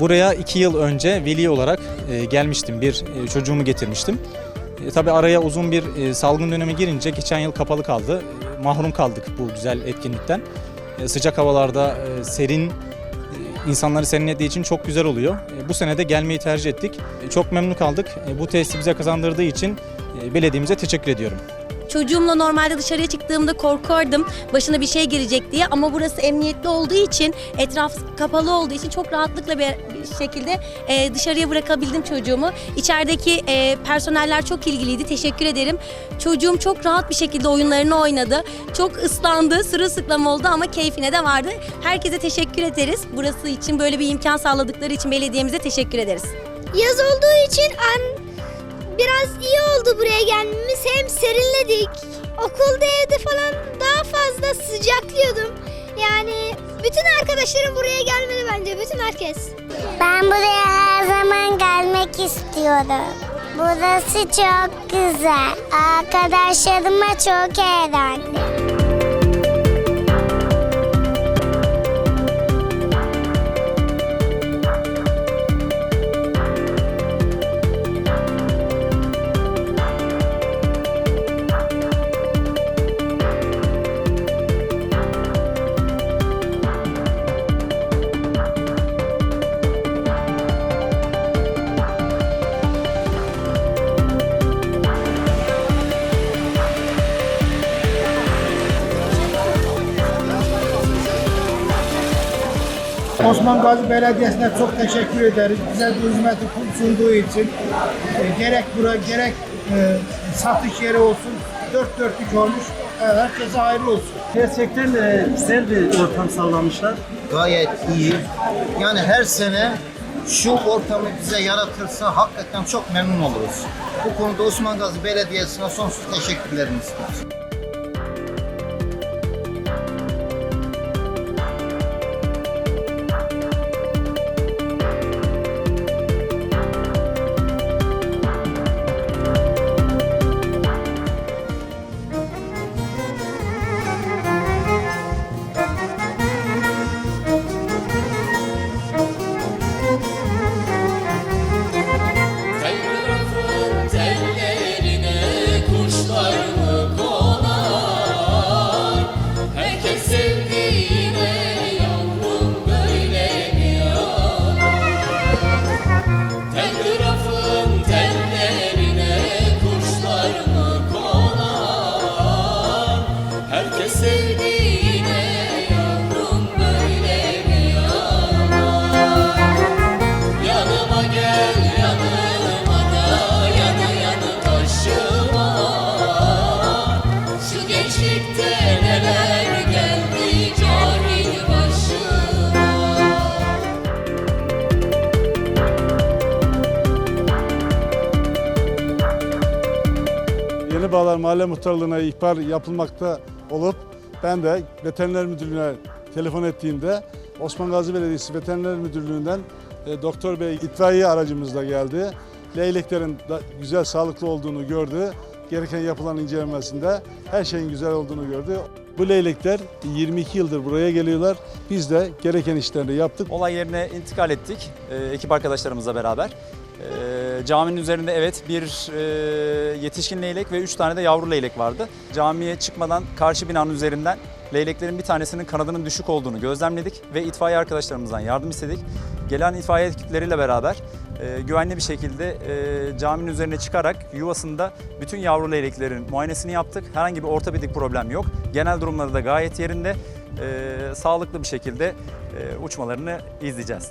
Buraya iki yıl önce veli olarak e, gelmiştim. Bir e, çocuğumu getirmiştim. E, tabii araya uzun bir salgın dönemi girince geçen yıl kapalı kaldı. Mahrum kaldık bu güzel etkinlikten. Sıcak havalarda serin insanları serinlediği için çok güzel oluyor. Bu sene de gelmeyi tercih ettik. Çok memnun kaldık. Bu tesisi bize kazandırdığı için belediyemize teşekkür ediyorum. Çocuğumla normalde dışarıya çıktığımda korkardım başına bir şey gelecek diye ama burası emniyetli olduğu için etraf kapalı olduğu için çok rahatlıkla bir şekilde e, dışarıya bırakabildim çocuğumu. İçerideki e, personeller çok ilgiliydi teşekkür ederim. Çocuğum çok rahat bir şekilde oyunlarını oynadı. Çok ıslandı sırılsıklam oldu ama keyfine de vardı. Herkese teşekkür ederiz. Burası için böyle bir imkan sağladıkları için belediyemize teşekkür ederiz. Yaz olduğu için an biraz iyi oldu buraya gelmemiz. Hem serinledik. Okulda evde falan daha fazla sıcaklıyordum. Yani bütün arkadaşlarım buraya gelmeli bence. Bütün herkes. Ben buraya her zaman gelmek istiyorum. Burası çok güzel. Arkadaşlarıma çok eğlendim. Osman Gazi Belediyesi'ne çok teşekkür ederiz. Bize bu hizmeti sunduğu için e, gerek bura gerek e, satış yeri olsun dört dörtlük olmuş. E, herkese hayırlı olsun. Gerçekten e, güzel bir ortam sağlamışlar. gayet iyi. Yani her sene şu ortamı bize yaratırsa hakikaten çok memnun oluruz. Bu konuda Osman Gazi Belediyesi'ne sonsuz teşekkürlerimiz var. Yeni Bağlar Mahalle Muhtarlığı'na ihbar yapılmakta olup ben de Veteriner Müdürlüğü'ne telefon ettiğimde Osman Gazi Belediyesi Veteriner Müdürlüğü'nden e, Doktor Bey itfaiye aracımızla geldi. Leyleklerin da güzel, sağlıklı olduğunu gördü. Gereken yapılan incelemesinde her şeyin güzel olduğunu gördü. Bu leylekler 22 yıldır buraya geliyorlar. Biz de gereken işlerini yaptık. Olay yerine intikal ettik e, ekip arkadaşlarımızla beraber. E, caminin üzerinde evet bir e, yetişkin leylek ve üç tane de yavru leylek vardı. Camiye çıkmadan karşı binanın üzerinden leyleklerin bir tanesinin kanadının düşük olduğunu gözlemledik ve itfaiye arkadaşlarımızdan yardım istedik. Gelen itfaiye ekipleriyle beraber e, güvenli bir şekilde e, caminin üzerine çıkarak yuvasında bütün yavru leyleklerin muayenesini yaptık. Herhangi bir ortopedik problem yok. Genel durumları da gayet yerinde. E, sağlıklı bir şekilde e, uçmalarını izleyeceğiz.